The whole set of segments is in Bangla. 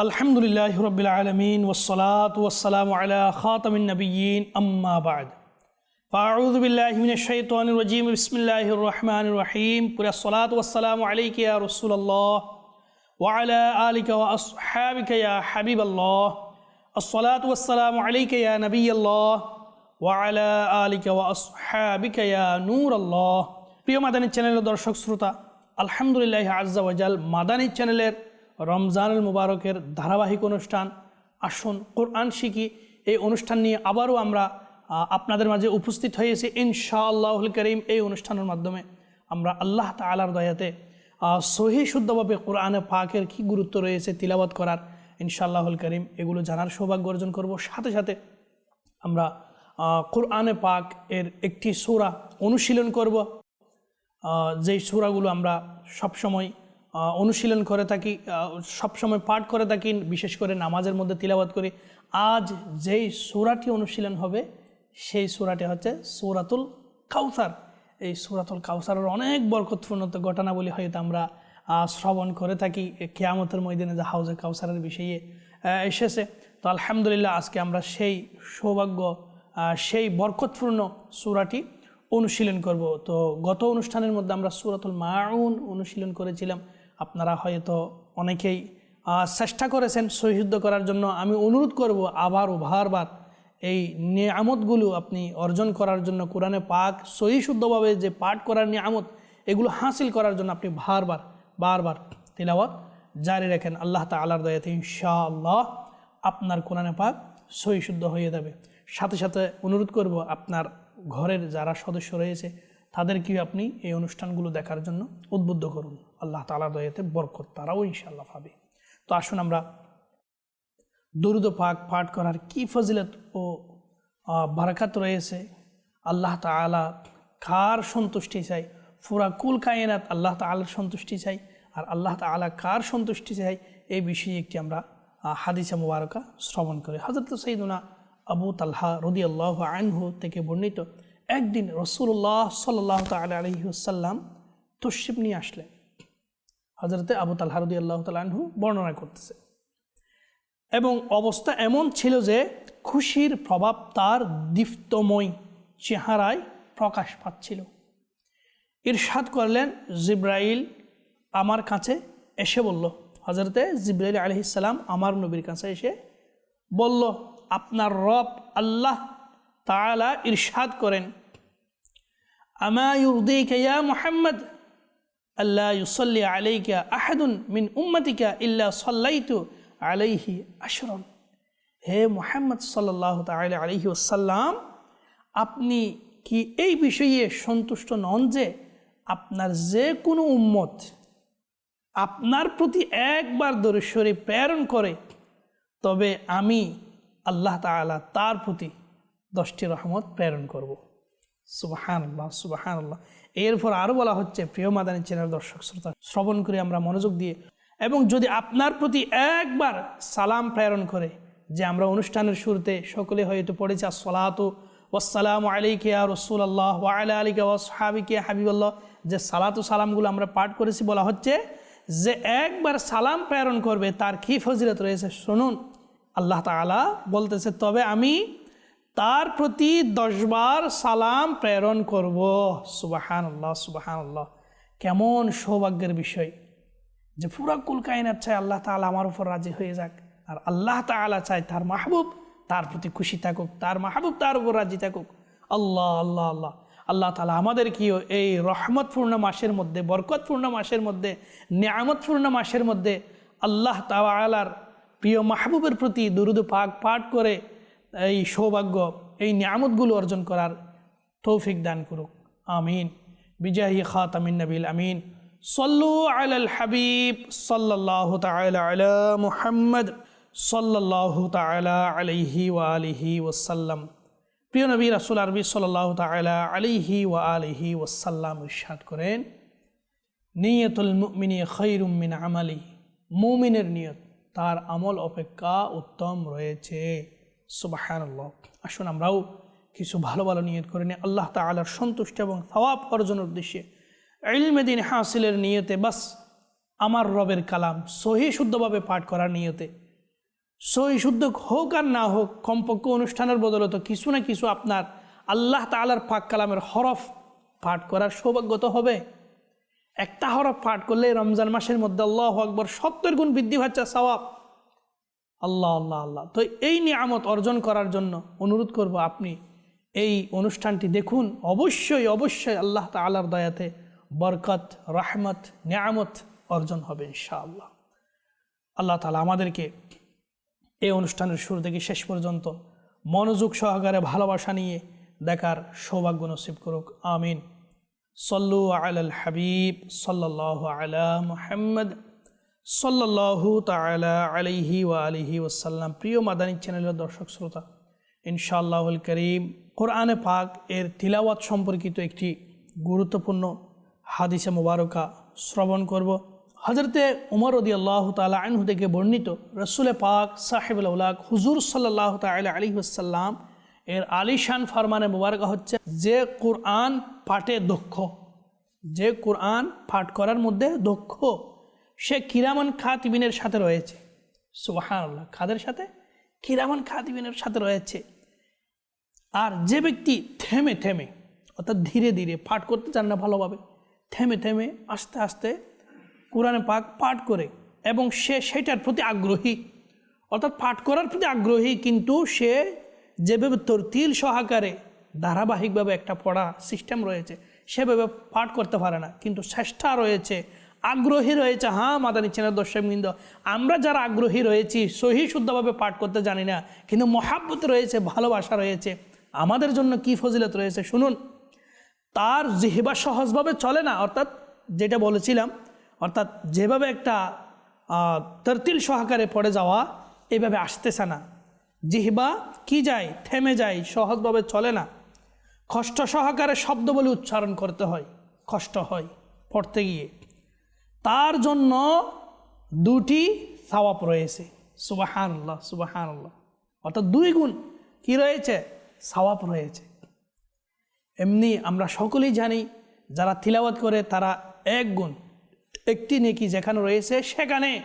الحمد لله رب العالمين والصلاة والسلام على خاتم النبيين أما بعد فأعوذ بالله من الشيطان الرجيم بسم الله الرحمن الرحيم قل الصلاة والسلام عليك يا رسول الله وعلى آلك وأصحابك يا حبيب الله الصلاة والسلام عليك يا نبي الله وعلى آلك وأصحابك يا نور الله প্রিয় মাদানী চ্যানেলের দর্শক শ্রোতা আলহামদুলিল্লাহ আজ্জা ওয়াজাল মাদানী চ্যানেলের রমজানুল মুবারকের ধারাবাহিক অনুষ্ঠান। আসুন কোরআন শিখি। এই অনুষ্ঠান নিয়ে আবারও আমরা আপনাদের মাঝে উপস্থিত হয়েছি ইনশাআল্লাহুল করিম এই অনুষ্ঠানের মাধ্যমে। আমরা আল্লাহ তালার দয়াতে সহি শুদ্ধভাবে কোরআনে পাকের কি গুরুত্ব রয়েছে তিলাবাত করার ইনশাআল্লাহুল করিম এগুলো জানার সৌভাগ্য অর্জন করব। সাথে সাথে আমরা কোরআনে পাক এর একটি সূরা অনুশীলন করব। যেই সূরাগুলো আমরা সবসময় অনুশীলন করে থাকি সবসময় পাঠ করে থাকি, বিশেষ করে নামাজের মধ্যে তিলাবাত করি। আজ যেই সূরাটি অনুশীলন হবে, সেই সূরাটি হচ্ছে সূরাতুল কাউসার। এই সূরাতুল কাউসারের অনেক বরকতপূর্ণ ঘটনাবলী হয়তো আমরা শ্রবণ করে থাকি। কেয়ামতের ময়দানে যে হাউজে কাউসারের বিষয়ে এসেছে। তো আলহামদুলিল্লাহ আজকে আমরা সেই সৌভাগ্য সেই বরকতপূর্ণ সূরাটি অনুশীলন করব। তো গত অনুষ্ঠানের মধ্যে আমরা সুরাতুল মাউন অনুশীলন করেছিলাম। আপনারা হয়তো অনেকেই চেষ্টা করেছেন সহিদ্ধ করার জন্য। আমি অনুরোধ করব আবারও বারবার এই নিয়ামতগুলো আপনি অর্জন করার জন্য, কোরআনে পাক সহি শুদ্ধভাবে যে পাঠ করার নিয়ামত, এগুলো হাসিল করার জন্য আপনি বারবার বারবার তিলাওয়াত জারি রাখেন। আল্লাহ তালার দয়াতে ইনশাআল্লাহ আপনার কোরআনে পাক সহি শুদ্ধ হয়ে যাবে। সাথে সাথে অনুরোধ করব আপনার ঘরের যারা সদস্য রয়েছে তাদেরকেও আপনি এই অনুষ্ঠানগুলো দেখার জন্য উদ্বুদ্ধ করুন। আল্লাহ তালা দয়াতে বরকত তারাও ইনশাল্লাহ পাবে। তো আসুন আমরা দরুদ পাক পাঠ করার কি ফজিলত ও বারাকাত রয়েছে, আল্লাহ তালা কার সন্তুষ্টি চাই? পুরা কুল কায়নাত আল্লাহ তালার সন্তুষ্টি চাই, আর আল্লাহ তালা কার সন্তুষ্টি চাই? এই বিষয়ে একটি আমরা হাদিসা মুবারকা শ্রবণ করি। হজরত সৈদুনা আবু তালহা রদি আল্লাহ আনহু থেকে বর্ণিত একদিন রসুল্লাহ সাল্লাহ তাল আলহিউসাল্লাম তশিব নিয়ে আসলেন। হজরতে আবু তালহা রদি আল্লাহ তালহু বর্ণনা করতেছে। এবং অবস্থা এমন ছিল যে খুশির প্রভাব তার দীপ্তময় চেহারায় প্রকাশ পাচ্ছিল। ইরশাদ করলেন, জিব্রাইল আমার কাছে এসে বলল। হজরতে জিব্রাইল আলহিসাল্লাম আমার নবীর কাছে এসে বলল, আপনার রব আল্লাহ তাআলা ইরশাদ করেন। আমা ইউরদিকা ইয়া মুহাম্মদ? আল্লাহ ইউসল্লি আলাইকা আহাদুন মিন উম্মতিকা ইল্লা সাল্লাইতু আলাইহি আশরন। হে মুহাম্মদ সাল্লাহ আলাইহি ওসাল্লাম আপনি কি এই বিষয়ে সন্তুষ্ট নন যে আপনার যে কোনো উম্মত আপনার প্রতি একবার দরেশ্বরে প্রেরণ করে, তবে আমি আল্লাহ তাআলা তার প্রতি দশটি রহমত প্রেরণ করব। সুবাহান আল্লাহ সুবাহান আল্লাহ এরপর আরও বলা হচ্ছে, প্রিয় মাদানী চ্যানেল দর্শক শ্রোতা, শ্রবণ করে আমরা মনোযোগ দিয়ে এবং যদি আপনার প্রতি একবার সালাম প্রেরণ করে যে আমরা অনুষ্ঠানের শুরুতে সকলে হয়তো পড়েছি, আসসালাতু ওয়াসালাম আলাইকে আর রসুল আল্লাহ ওয়ালা আলিকা ওয়াসহাবিকে হাবিবাল্লাহ, যে সালাতু সালামগুলো আমরা পাঠ করেছি, বলা হচ্ছে যে একবার সালাম প্রেরণ করবে, তার কী ফজিলত রয়েছে? শুনুন, আল্লাহ তাআলা বলতেছে, তবে আমি তার প্রতি দশবার সালাম প্রেরণ করব। সুবাহান আল্লাহ সুবাহান আল্লাহ কেমন সৌভাগ্যের বিষয় যে পুরা কুল কায়নাত চায় আল্লাহ তাআলা আমার উপর রাজি হয়ে যাক। আর আল্লাহ তাআলা চায় তার মাহবুব তার প্রতি খুশি থাকুক, তার মাহবুব তার উপর রাজি থাকুক। আল্লাহ আল্লাহ আল্লাহ। আল্লাহ তালা আমাদের কিও এই রহমতপূর্ণ মাসের মধ্যে, বরকতপূর্ণ মাসের মধ্যে, নিয়ামতপূর্ণ মাসের মধ্যে আল্লাহ তাআলার প্রিয় মাহবুবের প্রতি দুরুদ পাক পাঠ করে এই সৌভাগ্য, এই নিয়ামতগুলো অর্জন করার তৌফিক দান করুক। আমিন। বিজাহি খাতামিন নবিল আমিন। সল্লু আলাল হাবিব সাল্লাল্লাহু তাআলা আলা মুহাম্মদ আলাইহি ওয়া আলিহি ওয়াসাল্লাম। প্রিয় নবী রাসূল আরবি সাল্লাল্লাহু তাআলা আলাইহি ওয়া আলিহি ওয়াসাল্লাম ইরশাদ করেন, নিয়তুল মুমিনী খৈরুম মিন আমালি। মুমিনের নিয়ত, তার আমল অপেক্ষা উত্তম রয়েছে। সুবাহানুল্লাহ। আসুন আমরাও কিছু ভালো ভালো নিয়ত করে নিই। আল্লাহ তালার সন্তুষ্ট এবং সওয়াব অর্জনের উদ্দেশ্যে ইলমে দিন হাসিলের নিয়তে বাস আমার রবের কালাম সহি শুদ্ধভাবে পাঠ করার নিয়তে। সহি শুদ্ধ হোক আর না হোক, কমপক্ষ অনুষ্ঠানের বদলতে কিছু না কিছু আপনার আল্লাহ তালার পাক কালামের হরফ পাঠ করার সৌভাগ্যত হবে। একটা হরফ পাঠ করলে রমজান মাসের মধ্যে আল্লাহ আকবর সত্তর গুণ বৃদ্ধি পাচ্ছে সওয়াব। আল্লাহ আল্লাহ আল্লাহ। তো এই নিয়ামত অর্জন করার জন্য অনুরোধ করব আপনি এই অনুষ্ঠানটি দেখুন। অবশ্যই অবশ্যই আল্লাহ তালার দয়াতে বরকত, রহমত, নিয়ামত অর্জন হবে ইনশাআল্লাহ। আল্লাহ তালা আমাদেরকে এই অনুষ্ঠানের শুরু থেকে শেষ পর্যন্ত মনোযোগ সহকারে ভালোবাসা নিয়ে দেখার সৌভাগ্য নসিব করুক। আমিন। সল্লু আল হাবিব সাল্লাহ আলা মুহাম্মদ। সাল্লাহু তালা আলিহি ওয়া আলিহি ওসাল্লাম প্রিয় মাদানী চ্যানেলের দর্শক শ্রোতা, ইনশাআল্লাহুল করিম, কোরআনে পাক এর তিলাওয়াত সম্পর্কিত একটি গুরুত্বপূর্ণ হাদিসে মোবারকা শ্রবণ করব। হজরতে উমর রদি আল্লাহ তালা আনহু থেকে বর্ণিত রসুল পাক সাহেবুল উল্লাহ হুজুর সাল্লাহ তালা আলী ওসাল্লাম এর আলিশান ফরমানে মোবারকা হচ্ছে, যে কোরআন পাঠে দক্ষ, যে কোরআন পাঠ করার মধ্যে দক্ষ। সে কিরামান খাতিবিনের সাথে রয়েছে। সুবাহান আল্লাহ খাদের সাথে? কিরামান খাতিবিনের সাথে রয়েছে। আর যে ব্যক্তি থেমে থেমে, অর্থাৎ ধীরে ধীরে পাঠ করতে চান না ভালোভাবে, থেমে থেমে আস্তে আস্তে কোরআনে পাক পাঠ করে এবং সে সেটার প্রতি আগ্রহী, অর্থাৎ পাঠ করার প্রতি আগ্রহী, কিন্তু সে যেভাবে তরতিল সহকারে ধারাবাহিকভাবে একটা পড়া সিস্টেম রয়েছে, সেভাবে পাঠ করতে পারে না, কিন্তু চেষ্টা রয়েছে আগ্রহী রয়েছে। হ্যাঁ মাদানী চেনার দর্শকবৃন্দ আমরা যারা আগ্রহী রয়েছি, সহি শুদ্ধভাবে পাঠ করতে জানি না, কিন্তু মহাব্বত রয়েছে, ভালোবাসা রয়েছে, আমাদের জন্য কি ফজিলত রয়েছে শুনুন। তার জিহিবা সহজভাবে চলে না, অর্থাৎ যেটা বলেছিলাম, অর্থাৎ যেভাবে একটা তরতিল সহকারে পড়ে যাওয়া, এভাবে আসতেছে না। জিহবা কি যায়, থেমে যায়, সহজভাবে চলে না। কষ্ট সহকারে শব্দ বলে উচ্চারণ করতে হয়, কষ্ট হয় পড়তে গিয়ে। তার জন্য দুটি সাওয়াপ রয়েছে। সুবাহান আল্লাহ সুবাহান আল্লাহ অর্থাৎ দুই গুণ কি রয়েছে? সাওয়াপ রয়েছে। এমনি আমরা সকলেই জানি, যারা তিলাওয়াত করে তারা এক গুণ। একটি নেকি যেখানে রয়েছে, সেখানে।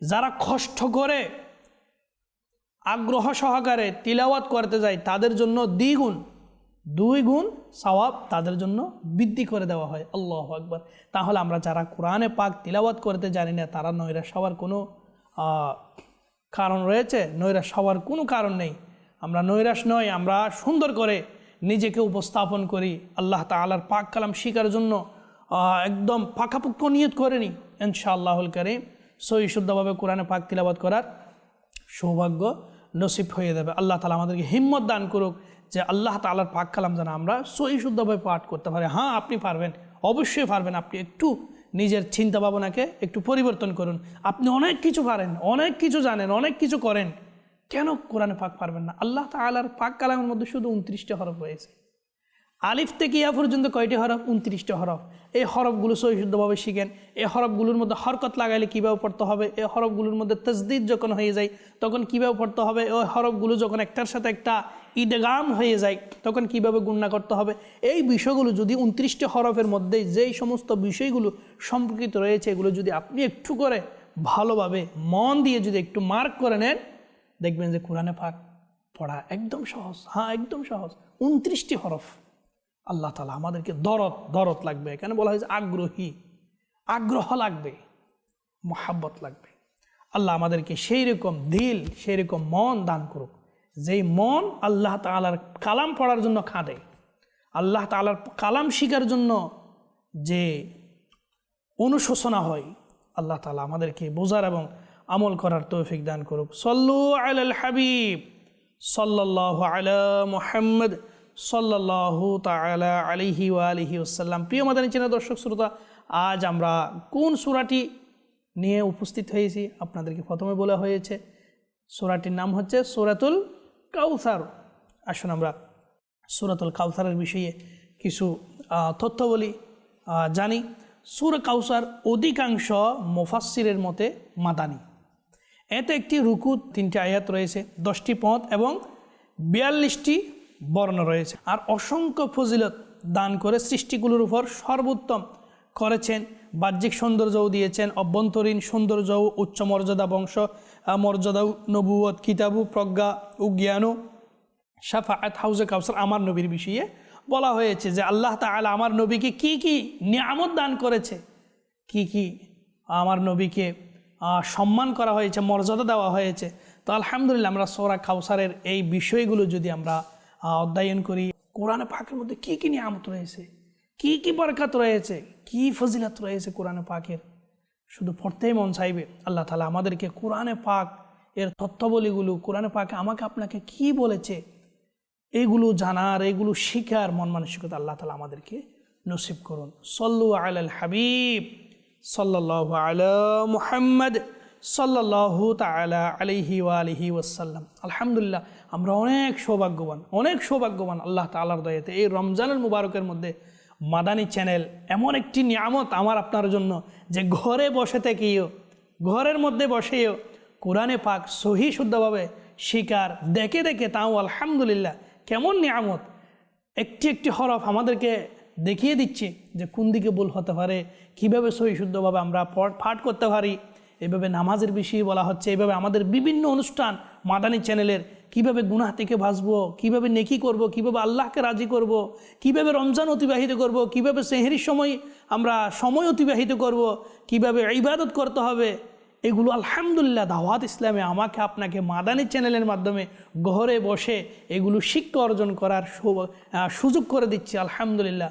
যারা কষ্ট করে, আগ্রহ সহকারে তিলাওয়াত করতে যায়, তাদের জন্য দ্বিগুণ। দুই গুণ সওয়াব তাদের জন্য বৃদ্ধি করে দেওয়া হয়। আল্লাহ আকবর। তাহলে আমরা যারা কোরআনে পাক তিলাওয়াত করতে জানি না, তারা নৈরাশ হওয়ার কোনো কারণ রয়েছে নৈরাশ হওয়ার কোনো কারণ নেই। আমরা নৈরাশ নয় আমরা সুন্দর করে নিজেকে উপস্থাপন করি, আল্লাহ তালার পাক কালাম শিকার জন্য একদম পাকাপোক্ত নিয়ত করে নিই। ইনশাআল্লাহুল করিম, সহি শুদ্ধভাবে কোরআনে পাক তিলাবাত করার সৌভাগ্য নসিব হয়ে যাবে। আল্লাহ তালা আমাদেরকে হিম্মত দান করুক যে আল্লাহ তালার পাক কালাম যেন আমরা সহি শুদ্ধভাবে পাঠ করতে পারি। হ্যাঁ আপনি পারবেন, অবশ্যই পারবেন। আপনি একটু নিজের চিন্তা ভাবনাকে একটু পরিবর্তন করুন। আপনি অনেক কিছু পারেন, অনেক কিছু জানেন, অনেক কিছু করেন। কেন কোরআনে পাক পারবেন না? আল্লাহ তালার পাক কালামের মধ্যে শুধু উনত্রিশটি হরফ রয়েছে। আলিফ থেকে ইয়া পর্যন্ত কয়টি হরফ? উনত্রিশটা হরফ। এই হরফগুলো সহিশুদ্ধভাবে শিখেন। এই হরফগুলোর মধ্যে হরকত লাগাইলে কীভাবে পড়তে হবে? এই হরফগুলোর মধ্যে তসদিদ যখন হয়ে যায়, তখন কীভাবে পড়তে হবে? ওই হরফগুলো যখন একটার সাথে একটা ঈদগাম হয়ে যায়, তখন কীভাবে গুণনা করতে হবে? এই বিষয়গুলো যদি উনত্রিশটি হরফের মধ্যে যেই সমস্ত বিষয়গুলো সম্পর্কিত রয়েছে, এগুলো যদি আপনি একটু করে ভালোভাবে মন দিয়ে যদি একটু মার্ক করে নেন, দেখবেন যে কোরআনে পাক পড়া একদম সহজ। হ্যাঁ একদম সহজ। উনত্রিশটি হরফ। আল্লাহ তালা আমাদেরকে দরদ দরদ লাগবে। এখানে বলা হয়েছে আগ্রহী। আগ্রহ লাগবে, মহাব্বত লাগবে। আল্লাহ আমাদেরকে সেই রকম দিল সেই রকম মন দান করুক। যেই মন আল্লাহ তালার কালাম পড়ার জন্য খাঁদে। আল্লাহ তালার কালাম শিকার জন্য যে অনুশোচনা হয়, আল্লাহ তালা আমাদেরকে বোঝার এবং আমল করার তৌফিক দান করুক। সল্লু আল হাবিব সাল্লাহ আলা মোহাম্মদ। সাল্লাহ তালা আলিহি আলিহি ওসাল্লাম প্রিয় মাদানী চেনা দর্শক, শ্রোতা, আজ আমরা কোন সুরাটি নিয়ে উপস্থিত হয়েছি আপনাদেরকে প্রথমে বলা হয়েছে, সুরাটির নাম হচ্ছে সুরাতুল কাউসার। আসুন আমরা সুরাতুল কাউসারের বিষয়ে কিছু তথ্য বলি জানি। সুর কাউসার অধিকাংশ মোফাসিরের মতে মাদানি। এতে একটি রুকু, তিনটি আয়াত রয়েছে, দশটি পথ এবং বিয়াল্লিশটি বর্ণ রয়েছে। আর অসংখ্য ফজিলত দান করে সৃষ্টিগুলোর উপর সর্বোত্তম করেছেন। বাহ্যিক সৌন্দর্যও দিয়েছেন, অভ্যন্তরীণ সৌন্দর্যও উচ্চ মর্যাদা বংশ মর্যাদাও মর্যাদা নবুয়ত কিতাবু, প্রজ্ঞা ও জ্ঞানও শাফাআত হাউজে কাউসার আমার নবীর বিষয়ে বলা হয়েছে যে আল্লাহ তাআলা আমার নবীকে কি কি নিয়ামত দান করেছে, কি কি আমার নবীকে সম্মান করা হয়েছে, মর্যাদা দেওয়া হয়েছে। তো আলহামদুলিল্লাহ আমরা সোরা কাউসারের এই বিষয়গুলো যদি আমরা অধ্যয়ন করি। কোরআনে পাকের মধ্যে কি কি নিয়ামত রয়েছে? কি কি বরকাত রয়েছে? কি ফজিলাত রয়েছে কোরআনে পাকের? শুধু পড়তেই মন চাইবে। আল্লাহ তালা আমাদেরকে কোরআনে পাক এর তথ্যবলীগুলো কোরআনে পাক আমাকে আপনাকে কি বলেছে, এগুলো জানার, এগুলো শিখার মন মানসিকতা আল্লাহ তালা আমাদেরকে নসিব করুন। সল্লু আল হাবিব সাল্লাহ আলা মুহাম্মদ। সাল্লাহ তালা আলিহি আলিহি ওয়াসাল্লাম। আলহামদুলিল্লাহ, আমরা অনেক সৌভাগ্যবান অনেক সৌভাগ্যবান আল্লাহ তালার দয়াতে এই রমজানুল মুবারকের মধ্যে মাদানী চ্যানেল এমন একটি নিয়ামত আমার আপনার জন্য যে ঘরে বসে থেকেও ঘরের মধ্যে বসেও কোরআনে পাক সহি শুদ্ধভাবে শিকার দেখে দেখে তাও আলহামদুলিল্লাহ কেমন নিয়ামত। একটি একটি হরফ আমাদেরকে দেখিয়ে দিচ্ছে যে কোন দিকে ভুল হতে পারে, কীভাবে সহি শুদ্ধভাবে আমরা পাঠ করতে পারি। এভাবে নামাজের বিষয়ে বলা হচ্ছে, এভাবে আমাদের বিভিন্ন অনুষ্ঠান মাদানী চ্যানেলের, কীভাবে গুনাহ থেকে বাঁচবো, কীভাবে নেকি করব, কীভাবে আল্লাহকে রাজি করব, কীভাবে রমজান অতিবাহিত করব, কীভাবে সেহেরির সময় আমরা সময় অতিবাহিত করব, কীভাবে ইবাদত করতে হবে, এগুলো আলহামদুলিল্লাহ দাওয়াত ইসলামে আমাকে আপনাকে মাদানী চ্যানেলের মাধ্যমে ঘরে বসে এগুলো শিক্ষা অর্জন করার সুযোগ করে দিচ্ছে, আলহামদুলিল্লাহ।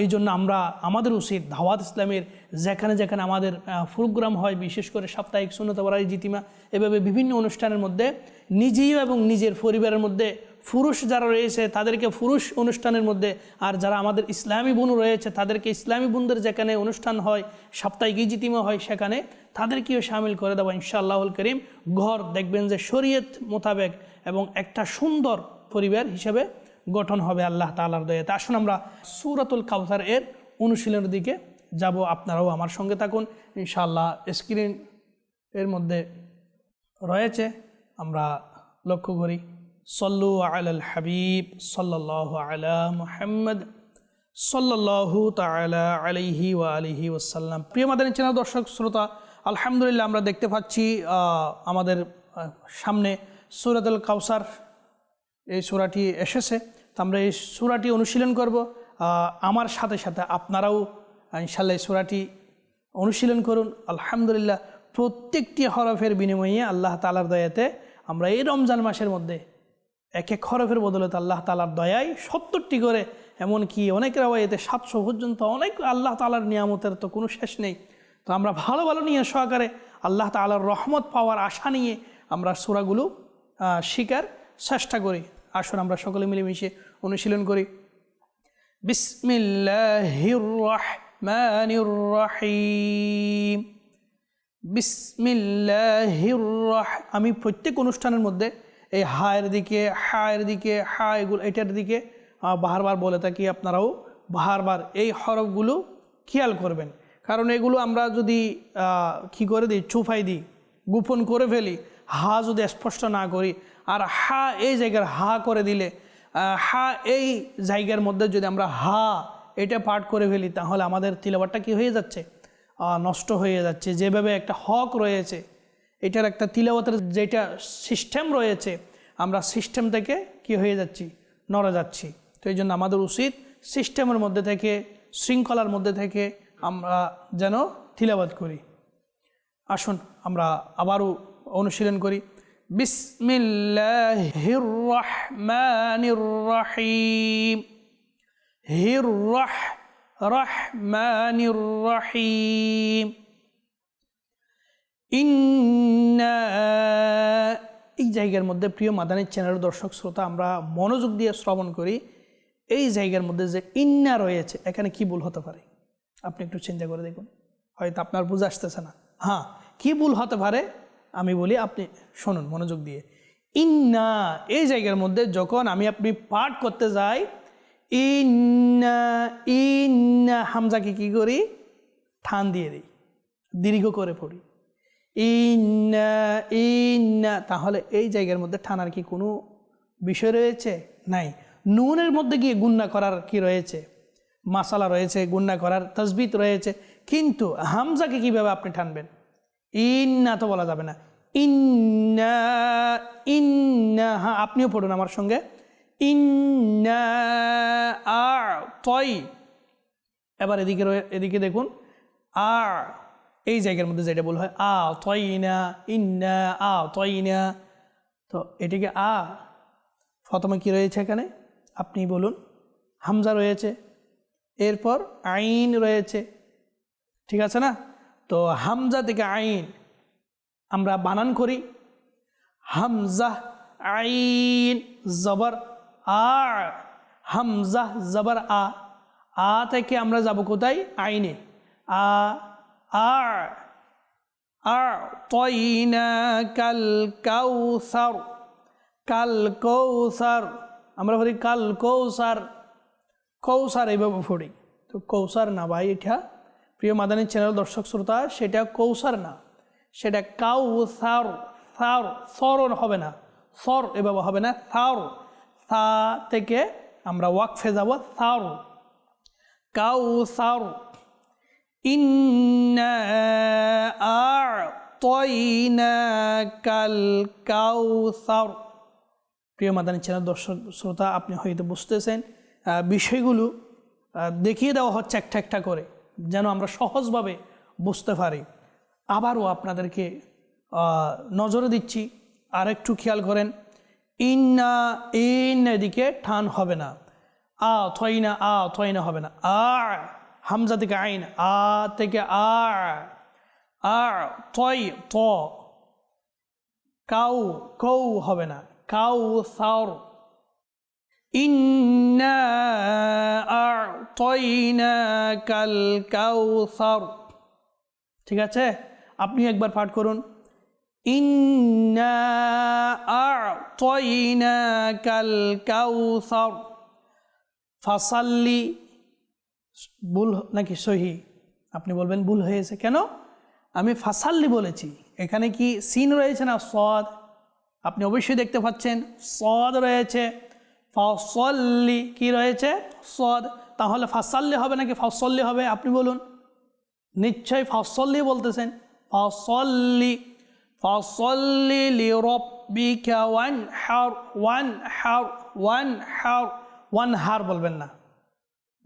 এই জন্য আমরা আমাদের উচিত দাওয়াত ইসলামের যেখানে যেখানে আমাদের প্রোগ্রাম হয়, বিশেষ করে সাপ্তাহিক সুন্নতবরাই জিতিমা, এভাবে বিভিন্ন অনুষ্ঠানের মধ্যে নিজেও এবং নিজের পরিবারের মধ্যে পুরুষ যারা রয়েছে, তাদেরকে পুরুষ অনুষ্ঠানের মধ্যে, আর যারা আমাদের ইসলামী বোন রয়েছে, তাদেরকে ইসলামী বোনদের যেখানে অনুষ্ঠান হয়, সাপ্তাহিক ইজিতিমা হয়, সেখানে তাদেরকেও সামিল করে দেওয়া ইনশাআল্লাহুল করিম। ঘর দেখবেন যে শরীয়ত মোতাবেক এবং একটা সুন্দর পরিবার হিসেবে গঠন হবে আল্লাহ তালার দয়াতে। আসুন আমরা সুরাতুল কাউসার এর অনুশীলনের দিকে যাব। আপনারাও আমার সঙ্গে থাকুন। ইনশাআল্লাহ স্ক্রিন এর মধ্যে রয়েছে। আমরা লক্ষ্য করি, সল্লু আল হাবিব সাল্লাহ আলা মুহাম্মদ সাল্লাহু তালা আলিহি ওয়া আলিহি ওসাল্লাম প্রিয় মাদানী চ্যানেল দর্শক, শ্রোতা, আলহামদুলিল্লাহ আমরা দেখতে পাচ্ছি আমাদের সামনে সুরাতুল কাউসার এই সূরাটি এসেছে, তো আমরা এই সূরাটি অনুশীলন করব। আমার সাথে সাথে আপনারাও ইনশাল্লাহ এই সূরাটি অনুশীলন করুন। আলহামদুলিল্লাহ, প্রত্যেকটি হরফের বিনিময়ে আল্লাহ তালার দয়াতে আমরা এই রমজান মাসের মধ্যে এক এক হরফের বদলতে আল্লাহ তালার দয়ায় সত্তরটি করে, এমনকি অনেকের এতে সাতশো পর্যন্ত অনেক আল্লাহ তালার নিয়ামতের তো কোনো শেষ নেই। তো আমরা ভালো ভালো নিয়ে সহকারে আল্লাহ তালার রহমত পাওয়ার আশা নিয়ে আমরা সুরাগুলো শিকার চেষ্টা করি। আসুন, আমরা সকলে মিলেমিশে অনুশীলন করি। বিসমিল্লাহির আমি প্রত্যেক অনুষ্ঠানের মধ্যে এই হায়ের দিকে হায়ের দিকে হা এগুলো এটার দিকে বারবার বলে থাকি, আপনারাও বারবার এই হরফগুলো খেয়াল করবেন। কারণ এগুলো আমরা যদি কি করে দিই? চুফাই দিই, গোপন করে ফেলি। হা যদি স্পষ্ট না করি, আর হা এই জায়গার হা করে দিলে হা এই জায়গার মধ্যে যদি আমরা হা এটা পাঠ করে ফেলি, তাহলে আমাদের তিলাবারটা কি হয়ে যাচ্ছে? নষ্ট হয়ে যাচ্ছে। যেভাবে একটা হক রয়েছে, এটার একটা তিলাওয়াতের যেটা সিস্টেম রয়েছে, আমরা সিস্টেম থেকে কি হয়ে যাচ্ছি? নড়ে যাচ্ছি। তো এই জন্য আমাদের উচিত সিস্টেমের মধ্যে থেকে, শৃঙ্খলার মধ্যে থেকে আমরা যেন তিলাবাত করি। আসুন, আমরা আবারও অনুশীলন করি। বিসমিল্লাহির রহমানির রহিম হির এই জায়গার মধ্যে প্রিয় মাদানী চ্যানেলের দর্শক, শ্রোতা, আমরা মনোযোগ দিয়ে শ্রবণ করি। এই জায়গার মধ্যে যে ইন্না রয়েছে, এখানে কি ভুল হতে পারে? আপনি একটু চিন্তা করে দেখুন। হয়তো আপনার বুঝে আসতেছে না। হ্যাঁ কি ভুল হতে পারে? আমি বলি, আপনি শুনুন মনোযোগ দিয়ে। ইন্না, এই জায়গার মধ্যে যখন আমি আপনি পাঠ করতে যাই, ইন্না ইন্না, হামজাকে কি করি? ঠান দিয়ে দিই, দীর্ঘ করে পড়ি। ইন্না ইন্না, তাহলে এই জায়গার মধ্যে ঠানার কি কোনো বিষয় রয়েছে? নাই। নুনের মধ্যে গিয়ে গুন্না করার কি রয়েছে? মাসালা রয়েছে, গুন্না করার তসবিত রয়েছে। কিন্তু হামজাকে কীভাবে আপনি ঠানবেন? ইন্না তো বলা যাবে না। ইন্না ইন্না হ্যাঁ আপনিও পড়ুন আমার সঙ্গে। ইন্না আ তয় এবার এদিকে এদিকে দেখুন। আর এই জায়গার মধ্যে যেটা বলা হয় আ তয়না ইন্না আ তয়না তো এটিকে আ, প্রথমে কি রয়েছে এখানে? আপনি বলুন। হামজা রয়েছে। এরপর আইন রয়েছে। ঠিক আছে না? তো হামজা থেকে আইন। আমরা বানান করি। হামজা, আইন, জবর, আ। হামজা, জবর, আ। আ থেকে আমরা যাব কোথায়? আইনে। আ আ। কাল কাউসার। কাল কৌসার। আমরা বলি কাল কৌসার। কৌসার এইভাবে পড়ি। তো কৌসার না ভাই, এটা প্রিয় মাদানী চ্যানেল দর্শক শ্রোতা, সেটা কৌসার না। সেটা কাউসার সার সার সর হবে না। সর এভাবে হবে না, সার। সা থেকে আমরা ওয়াকফে যাব, সার। কাউসার ইন্না আ'তাইনাকাল কাউসার প্রিয় মাদানী চ্যানেল দর্শক শ্রোতা, আপনি হয়তো বুঝতেছেন বিষয়গুলো দেখিয়ে দেওয়া হচ্ছে একটা একটা করে। যেন আমরা সহজভাবে বুঝতে পারি। আবারও আপনাদেরকে নজরে দিচ্ছি। আর একটু খেয়াল করেন। ইন্না ইন এদিকে ঠান হবে না। আ থইনা আ থইনা হবে না। আ, হামজা থেকে আইন। আ থেকে আ আ তয় ত। কাউ কৌ হবে না। কাউ সার ঠিক আছে? আপনি একবার পাঠ করুন। ফাসাল্লি ভুল নাকি সহি? আপনি বলবেন, ভুল হয়েছে। কেন? আমি ফাসাল্লি বলেছি। এখানে কি সিন রয়েছে না সদ? আপনি অবশ্যই দেখতে পাচ্ছেন, সদ রয়েছে। ফসল্লি কি রয়েছে? সদ। তাহলে ফাসাল্লি হবে নাকি ফসল্লি হবে? আপনি বলুন। নিশ্চয়ই ফসল্লি বলতেছেন। ফসল্লি ফসল্লি লি রব্বিকা ওয়ান হার ওয়ান হার ওয়ান হার ওয়ান হার বলবেন না।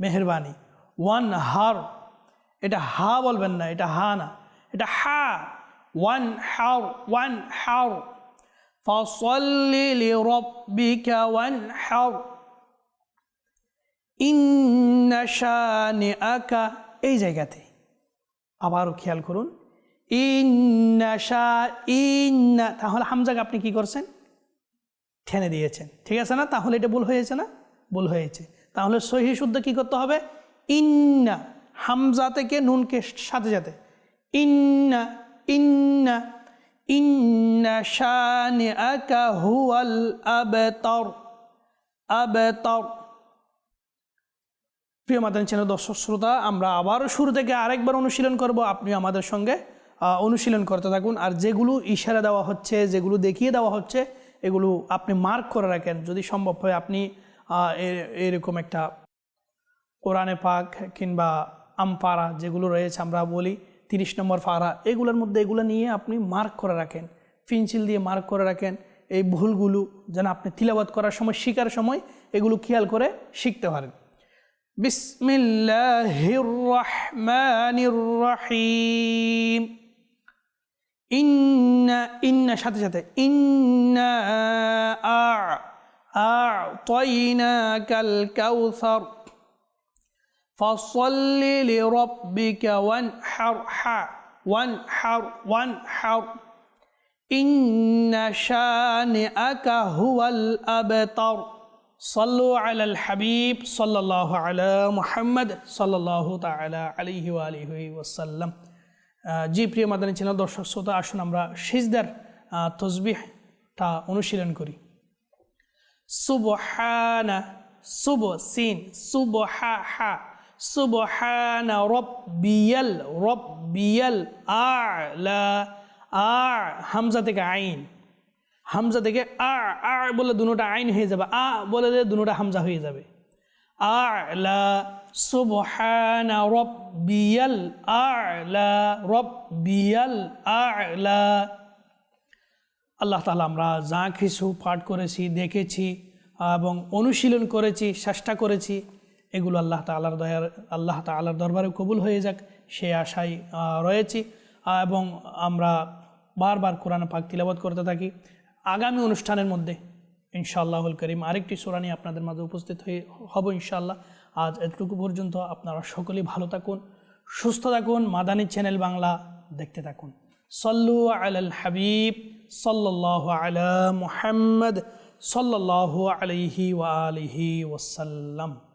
মেহরবানি। ওয়ান হার এটা হা বলবেন না, এটা হা না। এটা হা। ওয়ান হার ওয়ান হার রব্বিকা ওয়ান হার ইন্না শানিআকা এই জায়গাতে আবারও খেয়াল করুন। ইন্না শা ইন্না তাহলে হামজাকে আপনি কি করছেন? ঠেনে দিয়েছেন। ঠিক আছে না? তাহলে এটা ভুল হয়েছে না? ভুল হয়েছে। তাহলে সহি শুদ্ধ কি করতে হবে? ইন্না হামজা থেকে নুনকে সাথে সাথে। ইন্না ইন্না ইন্না শানি আকা হুয়াল আবতার প্রিয় মাদানী চ্যানেল দর্শক শ্রোতা, আমরা আবারও শুরু থেকে আরেকবার অনুশীলন করব। আপনি আমাদের সঙ্গে অনুশীলন করতে থাকুন। আর যেগুলো ইশারা দেওয়া হচ্ছে, যেগুলো দেখিয়ে দেওয়া হচ্ছে, এগুলো আপনি মার্ক করে রাখেন। যদি সম্ভব হয় আপনি এরকম একটা কোরআনে পাক কিংবা আমপাড়া যেগুলো রয়েছে আমরা বলি তিরিশ নম্বর ফাড়া এগুলোর মধ্যে এগুলো নিয়ে আপনি মার্ক করে রাখেন। পেন্সিল দিয়ে মার্ক করে রাখেন। এই ভুলগুলো যেন আপনি তিলাবাত করার সময়, শেখার সময় এগুলো খেয়াল করে শিখতে পারেন। বিসমিল্লাহির রহিম ইন্না ইন্না, সাথে সাথে, ইন্না আ আ তয়নাকাল কাউসার فصل لربك وانحر حا وانحر وانحر إن شانئك هو الأبتر صلوا على الحبيب صلى الله على محمد صلى الله تعالى عليه وآله وسلم আহ, জি প্রিয় মাদানী চ্যানেল দর্শক শ্রোতা আসুন আমরা সিজদার তসবিহটা অনুশীলন করি সুবহানা সুব সিন সুবহা হা সুবহানা রব্বিয়াল রব্বিয়াল আলা আ হামজা থেকে আইন। হামজা থেকে আ আ বলে দুটোটা আইন হয়ে যাবে। আ বলে দুটোটা হামজা হয়ে যাবে। আলা, সুবহানা রব্বিয়াল আলা রব্বিয়াল আলা। আল্লাহ তালা আমরা যা কিছু পাঠ করেছি, দেখেছি এবং অনুশীলন করেছি, চেষ্টা করেছি এগুলো আল্লাহ তালার দয়ার, আল্লাহ তালার দরবারে কবুল হয়ে যাক, সে আশায় রয়েছি। এবং আমরা বারবার কোরআন পাক তিলাবত করতে থাকি। আগামী অনুষ্ঠানের মধ্যে ইনশাআল্লাহুল করিম আরেকটি সোরা নিয়ে আপনাদের মাঝে উপস্থিত হয়ে হব ইনশাআল্লাহ। আজ এতটুকু পর্যন্ত আপনারা সকলেই ভালো থাকুন, সুস্থ থাকুন, মাদানী চ্যানেল বাংলা দেখতে থাকুন। সল্লু আলাল হাবিব সাল্লাহ আলা মুহাম্মদ সাল্লাহ আলিহি ওয়াসাল্লাম।